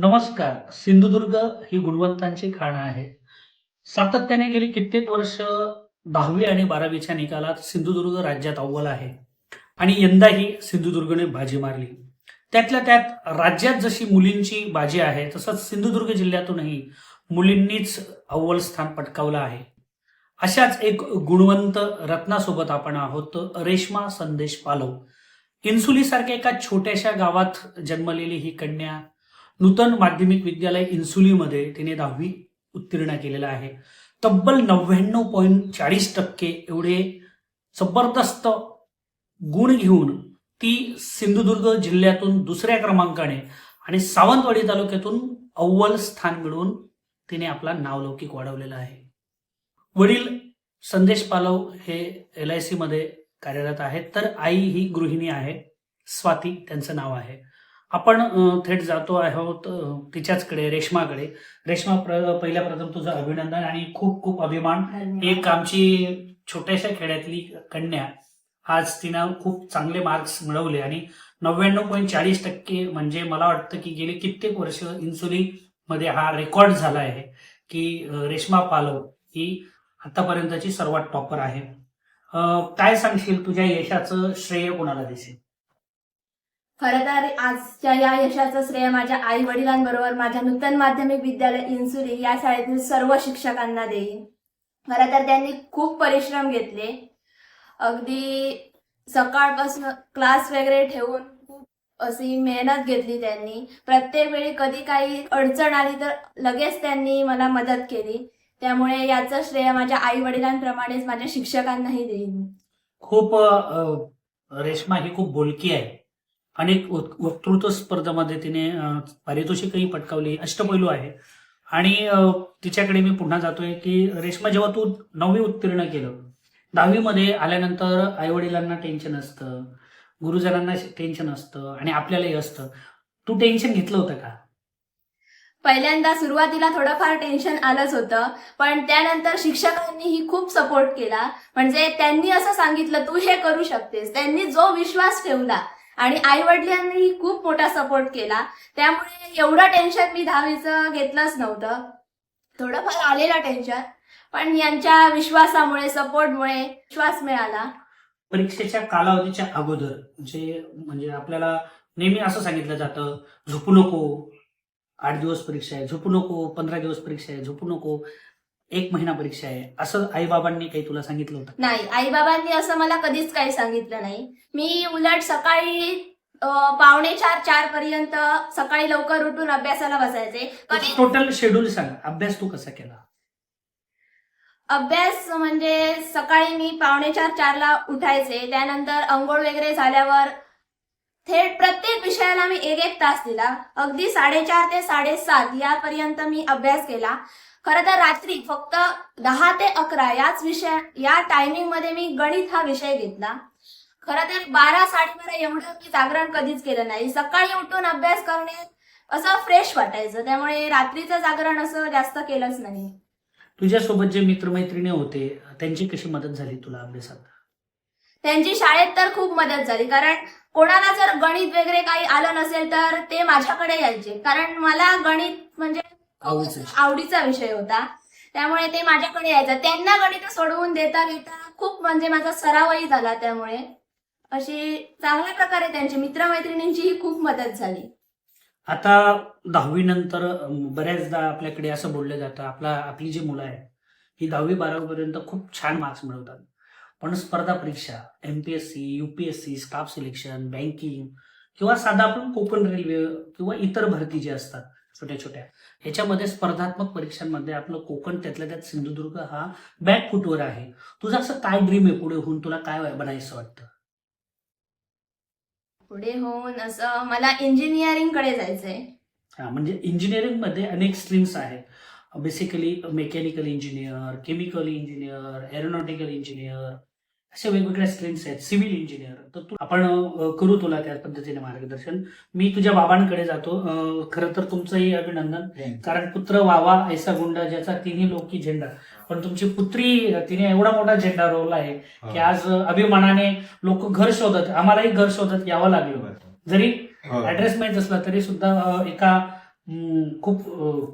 नमस्कार सिंधुदुर्ग ही गुणवंतांची खाण आहे. सातत्याने गेली कित्येक वर्ष दहावी आणि बारावीच्या निकालात सिंधुदुर्ग राज्यात अव्वल आहे आणि यंदाही सिंधुदुर्गने बाजी मारली. त्यातल्या त्यात राज्यात जशी मुलींची बाजी आहे तसंच सिंधुदुर्ग जिल्ह्यातूनही मुलींनीच अव्वल स्थान पटकावलं आहे. अशाच एक गुणवंत रत्नासोबत आपण आहोत रेश्मा संदेश पालव. इन्सुलीसारख्या एका छोट्याशा गावात जन्मलेली ही कन्या नूतन माध्यमिक विद्यालय इन्सुलीमध्ये तिने दहावी उत्तीर्ण केलेलं आहे. तब्बल नव्याण्णव पॉईंट चाळीस टक्के एवढे जबरदस्त गुण घेऊन ती सिंधुदुर्ग जिल्ह्यातून दुसऱ्या क्रमांकाने आणि सावंतवाडी तालुक्यातून अव्वल स्थान मिळवून तिने आपला नावलौकिक वाढवलेला आहे. वडील संदेश पालव हे एल आय सीमध्ये कार्यरत आहेत. तर आई ही गृहिणी आहे. स्वाती त्यांचं नाव आहे. आपण थेट जातो आहोत तिच्याचकडे रेश्माकडे. रेश्मा पहिल्या प्रथम तुझं अभिनंदन आणि खूप खूप अभिमान. एक आमची छोट्याशा खेड्यातली कन्या आज तिनं खूप चांगले मार्क्स मिळवले आणि नव्याण्णव पॉईंट चाळीस टक्के म्हणजे मला वाटतं की गेली कित्येक वर्ष इन्सुली मध्ये हा रेकॉर्ड झाला आहे की रेश्मा पालव ही आतापर्यंतची सर्वात टॉपर आहे. काय सांगशील? तुझ्या यशाचं श्रेय कोणाला दिसेल? खरं तर आजच्या या यशाचं श्रेय माझ्या आई वडिलांबरोबर माझ्या नूतन माध्यमिक विद्यालय इन्सुली या शाळेतील सर्व शिक्षकांना देईन. खरं तर त्यांनी खूप परिश्रम घेतले. अगदी सकाळपासून क्लास वगैरे ठेवून खूप अशी मेहनत घेतली त्यांनी. प्रत्येक वेळी कधी काही अडचण आली तर लगेच त्यांनी मला मदत केली. त्यामुळे याचं श्रेय माझ्या आई वडिलांप्रमाणेच माझ्या शिक्षकांनाही देईन. खूप रेश्मा ही खूप बोलकी आहे. अनेक वक्तृत्व स्पर्धामध्ये तिने पारितोषिकही पटकावली. अष्टपैलू आहे. आणि तिच्याकडे मी पुन्हा जातोय की रेश्मा जेव्हा तू नववी उत्तीर्ण केलं दहावीमध्ये आल्यानंतर आई वडिलांना टेन्शन असतं गुरुजनांना टेन्शन असतं आणि आपल्यालाही असतं. तू टेन्शन घेतलं होतं का? पहिल्यांदा सुरुवातीला थोडंफार टेन्शन आलंच होतं पण त्यानंतर शिक्षकांनीही खूप सपोर्ट केला. म्हणजे त्यांनी असं सांगितलं तू हे करू शकतेस. त्यांनी जो विश्वास ठेवला आणि आई वडिलांनीही खूप मोठा सपोर्ट केला. त्यामुळे एवढं टेन्शन मी दहावीचं घेतलंच नव्हतं. थोडंफार आलेलं टेन्शन पण यांच्या विश्वासामुळे सपोर्टमुळे विश्वास मिळाला. परीक्षेच्या कालावधीच्या अगोदर जे म्हणजे आपल्याला नेहमी असं सांगितलं जातं झोपू नको आठ दिवस परीक्षा आहे झोपू नको पंधरा दिवस परीक्षा आहे झोपू नको. एक महिना परीक्षा आहे. असं आईबाबांनी काही तुला सांगितलं होतं? नाही आईबाबांनी असं मला कधीच काही सांगितलं नाही. मी उलट सकाळी अं, पावणे चार चार पर्यंत सकाळी लवकर उठून अभ्यासाला बसायचे. कधी टोटल शेड्यूल सांग. अभ्यास तू कसा केला? अभ्यास म्हणजे सकाळी मी पावणे चार चारला उठायचे. त्यानंतर अंघोळ वगैरे झाल्यावर थेट प्रत्येक विषयाला मी एक एक तास दिला. अगदी साडेचार ते साडेसात यापर्यंत मी अभ्यास केला. खरं तर रात्री फक्त दहा ते अकरा याच विषय या टायमिंगमध्ये मी गणित हा विषय घेतला. खरं तर बारा साडेबारा एवढं मी जागरण कधीच केलं नाही. सकाळी उठून अभ्यास करणे असं फ्रेश वाटायचं. त्यामुळे रात्रीचं जागरण असं जास्त केलंच नाही. तुझ्यासोबत जे मित्रमैत्रिणी होते त्यांची कशी मदत झाली तुला अभ्यासात? त्यांची शाळेत तर खूप मदत झाली. कारण कोणाला जर गणित वगैरे काही आलं नसेल तर ते माझ्याकडे यायचे. कारण मला गणित म्हणजे आवडीचा विषय. होता. त्यामुळे ते माझ्याकडे यायचं. त्यांना गणित सोडवून देता देता खूप म्हणजे माझा सरावही झाला त्यामुळे. अशी चांगल्या प्रकारे त्यांची मित्रमैत्रिणींचीही खूप मदत झाली. आता दहावी नंतर बऱ्याचदा आपल्याकडे असं बोललं जातं आपला आपली जी मुलं आहेत ही दहावी बारावीपर्यंत खूप छान मार्क्स मिळवतात. पण स्पर्धा परीक्षा MPSC UPSC staff selection banking किंवा साधा आपण कोकण रेल्वे किंवा इतर भरती जे असतात छोट्या छोट्या ह्याच्यामध्ये स्पर्धात्मक परीक्षांमध्ये आपलं कोकण त्यातल्या त्यात सिंधुदुर्ग हा बॅक फुटवर आहे. तुझं असं काय ड्रीम आहे पुढे होऊन? तुला काय बनायचं वाटतं? पुढे होऊन असं मला इंजिनिअरिंगकडे जायचंय. हा म्हणजे इंजिनिअरिंगमध्ये अनेक स्ट्रीम्स आहेत. Basically mechanical engineer chemical engineer aeronautical engineer अशा वेगवेगळ्या स्ट्रीम्स आहेत. Civil engineer. तर तू आपण करू तुला त्या पद्धतीने मार्गदर्शन. मी तुझ्या बाबांकडे जातो. खरं तर तुमचंही अभिनंदन. कारण पुत्र वावा ऐसा गुंडा ज्याचा तिन्ही लोकी झेंडा. पण तुमची पुत्री तिने एवढा मोठा झेंडा रोवला आहे की आज अभिमानाने लोक घर शोधत आम्हालाही घर शोधत यावं लागलं. जरी हो. ऍड्रेस माहीत असला तरी सुद्धा एका खूप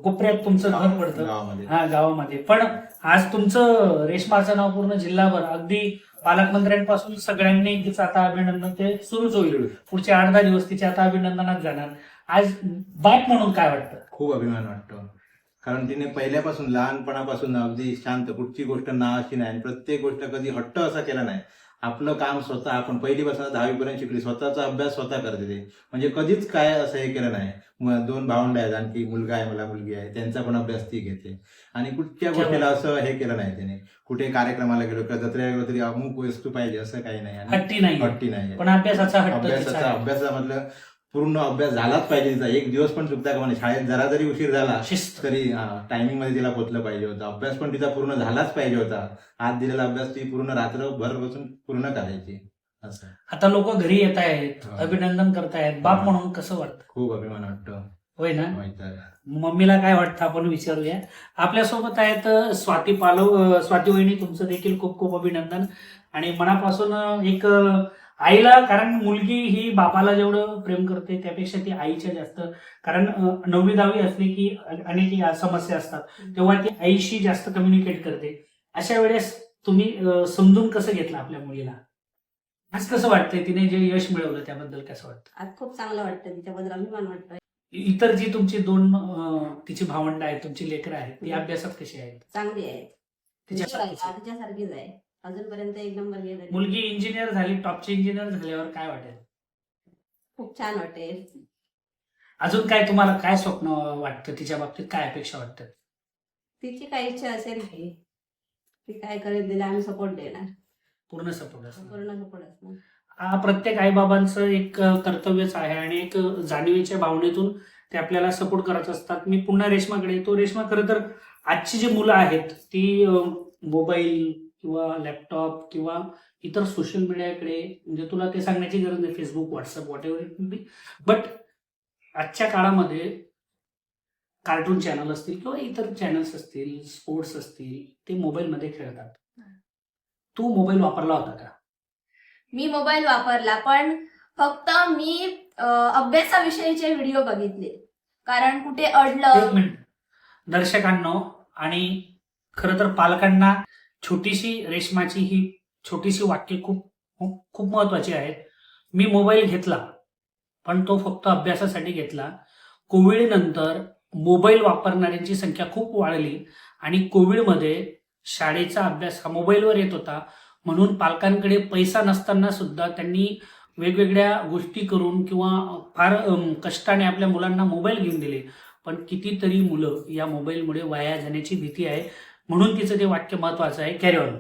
कोपऱ्यात तुमचं घर पडतं. हा गावामध्ये. पण आज तुमचं रेशमाचं नाव पूर्ण जिल्हाभर. अगदी पालकमंत्र्यांपासून सगळ्यांनी तिचं आता अभिनंदन ते सुरूच होईल. पुढचे आठ दहा दिवस तिचे आता अभिनंदनात जाणार. आज बाप म्हणून काय वाटतं? खूप अभिमान वाटतो. कारण तिने पहिल्यापासून लहानपणापासून अगदी शांत कुठची गोष्ट ना अशी नाही आणि प्रत्येक गोष्ट कधी हट्ट असा केला नाही. आपलं काम स्वतः आपण पहिलीपासून दहावीपर्यंत शिकली स्वतःचा अभ्यास स्वतः करते ते म्हणजे कधीच काय असं हे केलं नाही. दोन भावंड आहेत आणखी मुलगा आहे मला मुलगी आहे त्यांचा पण अभ्यास ती घेते. आणि कुठच्या गोष्टीला असं हे केलं नाही त्याने. कुठे कार्यक्रमाला गेलो किंवा जत्रेला गेलो तरी अमुक वस्तू पाहिजे असं काही नाही. हट्टी नाही हट्टी नाही पण अभ्यासाचा. अभ्यासामधलं पूर्ण अभ्यास झालाच पाहिजे तिचा. एक दिवस पण चुकता का शाळेत जरा जरी उशीर झाला शिस्त. तरी टायमिंगमध्ये तिला पोचलं पाहिजे होतं. अभ्यास पण तिचा पूर्ण झालाच पाहिजे होता. आज दिलेला अभ्यास ती पूर्ण रात्रभर बसून पूर्ण करायची. असं. आता लोक घरी येत आहेत. अभिनंदन करतायत. बाप म्हणून कसं वाटतं? खूप अभिमान वाटतो. होय ना. मम्मीला काय वाटतं आपण विचारूया? आपल्यासोबत आहेत स्वाती पालव स्वाती वहिनी तुमचं देखील खूप खूप अभिनंदन. आणि मनापासून एक आईला कारण मुलगी ही बापाला जेवढं प्रेम करते त्यापेक्षा ती आईच्या जास्त. कारण नववी दहावी असली की अनेक समस्या असतात. तेव्हा ती आईशी जास्त कम्युनिकेट करते. अशा वेळेस तुम्ही समजून कसं घेतलं आपल्या मुलीला? आज कसं वाटतंय तिने जे यश मिळवलं त्याबद्दल कसं वाटतं? आज खूप चांगलं वाटतं. तिच्याबद्दल अभिमान वाटतोय. इतर जी तुमची दोन तिची भावंड आहेत तुमची लेकरं आहेत ती अभ्यासात कशी आहेत? चांगली आहे तिच्यासारखीच आहे. अजूनपर्यंत एक नंबर गेला मुलगी इंजिनियर झाली टॉपची इंजिनियर झाल्यावर काय वाटेल? खूप छान वाटेल. अजून काय तुम्हाला काय स्वप्न वाटतं? तिच्या बाबतीत काय अपेक्षा वाटतं तिची काय इच्छा असेल ती ती काय करेल तिला आम्ही सपोर्ट देणार. पूर्ण सपोर्ट असणार. पूर्ण सपोर्ट असणार. हा प्रत्येक आईबाबांचं एक कर्तव्यच आहे आणि एक जाणीवेच्या भावनेतून ते आपल्याला सपोर्ट करत असतात. मी पुन्हा रेशमाकडे येतो. रेशमा खरं तर आजची जी मुलं आहेत ती मोबाईल किंवा लॅपटॉप किंवा इतर सोशल मीडियाकडे म्हणजे तुला ते सांगण्याची गरज नाही Facebook WhatsApp whatever it be but आजच्या काळामध्ये कार्टून चॅनल असतील किंवा इतर चॅनल्स असतील स्पोर्ट्स असतील ते मोबाईलमध्ये खेळतात. तू मोबाईल वापरला होता का? मी मोबाईल वापरला पण फक्त मी अभ्यासाविषयीचे व्हिडिओ बघितले. कारण कुठे अडलं दर्शकांनो आणि खरं तर पालकांना छोटीशी रेशमाची ही छोटीशी वाक्य खूप खूप- महत्वाची आहेत मी मोबाईल घेतला पण तो फक्त अभ्यासासाठी घेतला. कोविड नंतर मोबाईल वापरणाऱ्यांची संख्या खूप वाढली आणि कोविडमध्ये शाळेचा अभ्यास हा मोबाईलवर येत होता. म्हणून पालकांकडे पैसा नसताना सुद्धा त्यांनी वेगवेगळ्या गोष्टी करून किंवा फार कष्टाने आपल्या मुलांना मोबाईल घेऊन दिले. पण कितीतरी मुलं या मोबाईलमुळे वाया जाण्याची भीती आहे. म्हणून तिचं ते वाक्य महत्वाचं आहे कॅरी ऑन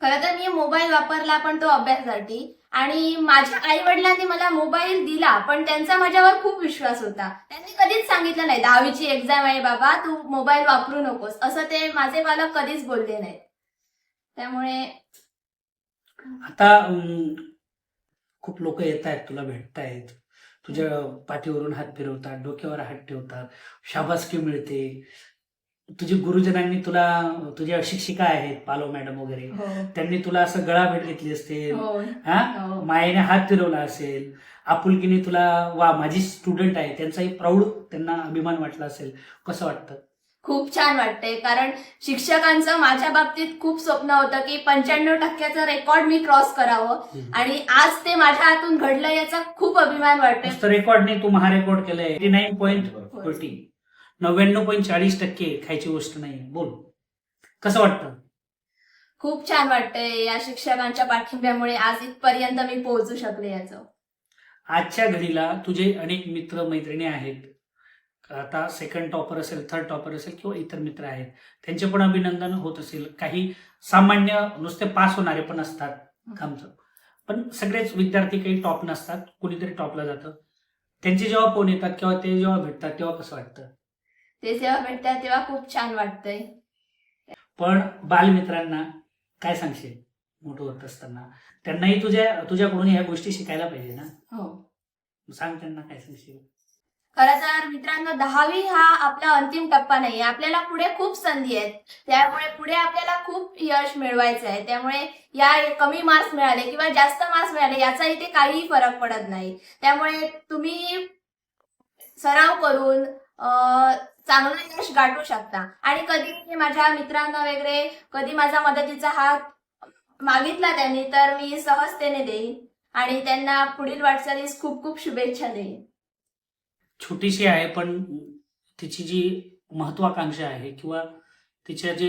खरं तर मी मोबाईल वापरला पण तो अभ्यासासाठी. आणि माझ्या आई वडिलांनी मला मोबाईल दिला पण त्यांचा माझ्यावर खूप विश्वास होता. त्यांनी कधीच सांगितलं नाही दहावीची एक्झाम आहे बाबा तू मोबाईल वापरू नकोस. असं ते माझे पालक कधीच बोलले नाहीत. त्यामुळे आता खूप लोक येत आहेत तुला भेटतायत. तुझ्या पाठीवरून हात फिरवतात डोक्यावर हात ठेवतात. शाबासकी मिळते. तुझे गुरुजनांनी तुला तुझ्या शिक्षिका आहेत पालो मॅडम वगैरे त्यांनी तुला असं गळा भेट घेतली असते हो. हा? हो. मायेने हात फिरवला असेल आपुलकीने तुला वा माझी स्टुडंट आहे त्यांचाही प्राऊड त्यांना अभिमान वाटला असेल कसं वाटतं? खूप छान वाटतंय कारण शिक्षकांचं माझ्या बाबतीत खूप स्वप्न होतं की पंच्याण्णव टक्क्याचं रेकॉर्ड मी क्रॉस करावं. आणि आज ते माझ्या हातून घडलं याचा खूप अभिमान वाटतोय. रेकॉर्डने तू महारेकॉर्ड केलंय. एटी नाईन पॉईंट फोर्टी नव्याण्णव पॉईंट चाळीस टक्के खायची गोष्ट नाही बोल. कसं वाटतं? खूप छान वाटतंय या शिक्षकांच्या पाठिंब्यामुळे आज इथपर्यंत मी पोहोचू शकले याचं. आजच्या घडीला तुझे अनेक मित्र मैत्रिणी आहेत. आता सेकंड टॉपर असेल थर्ड टॉपर असेल किंवा इतर मित्र आहेत. त्यांचे पण अभिनंदन होत असेल. काही सामान्य नुसते पास होणारे पण असतात आमचं. पण सगळेच विद्यार्थी काही टॉप नसतात. कुणीतरी टॉपला जातं. त्यांचे जेव्हा फोन येतात किंवा ते जेव्हा भेटतात तेव्हा कसं वाटतं? ते जेव्हा भेटतात तेव्हा खूप छान वाटतंय. पण बालमित्रांना काय सांगशील? मोठं होत असताना. त्यांनाही तुझ्या तुझ्याकडून ह्या गोष्टी शिकायला पाहिजे ना? हो. सांग त्यांना काय सांगशील. खरं तर मित्रांनो दहावी हा आपला अंतिम टप्पा नाही आपल्याला पुढे खूप संधी आहेत. त्यामुळे पुढे आपल्याला खूप यश मिळवायचं आहे. त्यामुळे या कमी मार्क्स मिळाले किंवा जास्त मार्क्स मिळाले याचा इथे काहीही फरक पडत नाही. त्यामुळे तुम्ही सराव करून चांगलं यश गाठू शकता. आणि कधी मी माझ्या मित्रांना वगैरे कधी माझा मदतीचा हात मागितला त्यांनी तर मी सहजतेने देईन. आणि त्यांना पुढील वाटचालीस खूप खूप शुभेच्छा देईन. छोटीशी आहे पण तिची जी महत्वाकांक्षा आहे किंवा तिच्या जे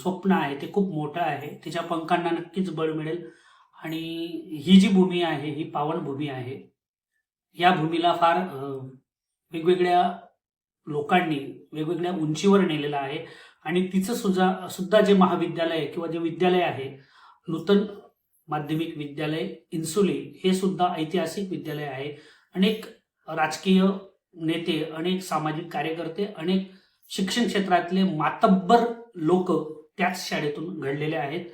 स्वप्न आहे ते खूप मोठं आहे. तिच्या पंखांना नक्कीच बळ मिळेल. आणि ही जी भूमी आहे ही पावन भूमी आहे या भूमीला फार वेगवेगळ्या लोकांनी वेगवेगळ्या उंचीवर नेलेलं आहे. आणि तिचं सुद्धा सुद्धा जे महाविद्यालय किंवा जे विद्यालय आहे नूतन माध्यमिक विद्यालय इन्सुली हे सुद्धा ऐतिहासिक विद्यालय आहे. अनेक राजकीय नेते अनेक सामाजिक कार्यकर्ते अनेक शिक्षण क्षेत्रातले मातब्बर लोक त्याच शाळेतून घडलेले आहेत.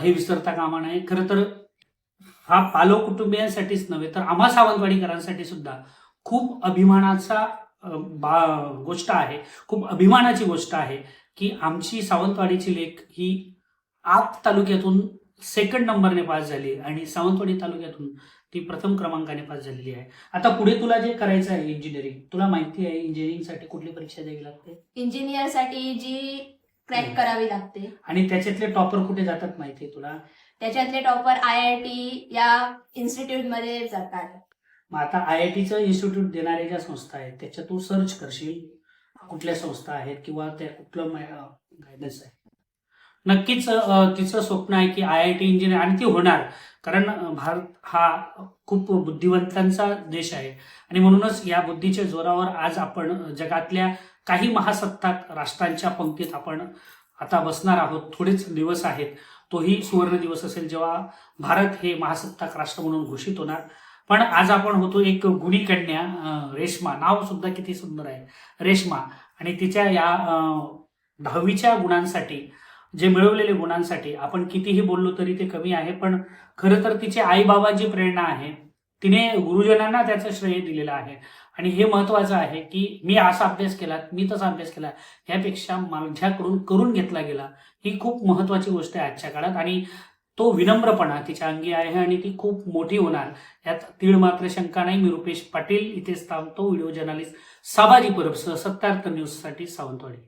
हे विसरता कामा नये. खरं तर हा पालो कुटुंबियांसाठीच नव्हे तर आम्हा सावंतवाडीकरांसाठी सुद्धा खूप अभिमानाचा बा गोष्ट आहे खूप अभिमानाची गोष्ट आहे की आमची सावंतवाडीची लेख ही आत तालुक्यातून सेकंड नंबरने पास झाली आणि सावंतवाडी तालुक्यातून ती प्रथम क्रमांकाने पास झालेली आहे. आता पुढे तुला जे करायचं आहे इंजिनिअरिंग तुला माहिती आहे इंजिनिअरिंगसाठी कुठली परीक्षा द्यावी लागते? इंजिनियरसाठी जी क्रॅक. करावी लागते. आणि त्याच्यातले टॉपर कुठे जातात माहिती आहे तुला? त्याच्यातले टॉपर आय आय टी या इन्स्टिट्यूटमध्ये जातात. मग आता आय आय टीचं इन्स्टिट्यूट देणाऱ्या ज्या संस्था आहेत त्याच्या तू सर्च करशील कुठल्या संस्था आहेत किंवा त्या कुठलं गायडन्स आहे. नक्कीच तिचं स्वप्न आहे की आय आय टी इंजिनियर आणि ती होणार. कारण भारत हा खूप बुद्धिवंतांचा देश आहे. आणि म्हणूनच या बुद्धीच्या जोरावर आज आपण जगातल्या काही महासत्ताक राष्ट्रांच्या पंक्तीत आपण आता बसणार आहोत. थोडेच दिवस आहेत. तोही सुवर्ण दिवस असेल जेव्हा भारत हे महासत्ताक राष्ट्र म्हणून घोषित होणार. पण आज आपण होतो एक गुणी कन्या रेश्मा. नाव सुद्धा किती सुंदर आहे. रेश्मा. आणि तिच्या या दहावीच्या गुणांसाठी जे मिळवलेले गुणांसाठी आपण कितीही बोललो तरी ते कमी आहे पण खरं तर तिचे आईबाबांची प्रेरणा आहे. तिने गुरुजनांना त्याचं श्रेय दिलेलं आहे. आणि हे महत्वाचं आहे की मी असा अभ्यास केला मी तसा अभ्यास केला यापेक्षा माझ्याकडून करून घेतला गेला ही खूप महत्वाची गोष्ट आहे आजच्या काळात. आणि तो विनम्रपणा तिच्या अंगी आहे आणि ती खूप मोठी होणार. यात तीळ मात्र शंका नाही. मी रुपेश पाटील इथेच थांबतो. व्हिडिओ जर्नालिस्ट साबाजी परबसह सत्यार्थ न्यूजसाठी सावंतवाडी.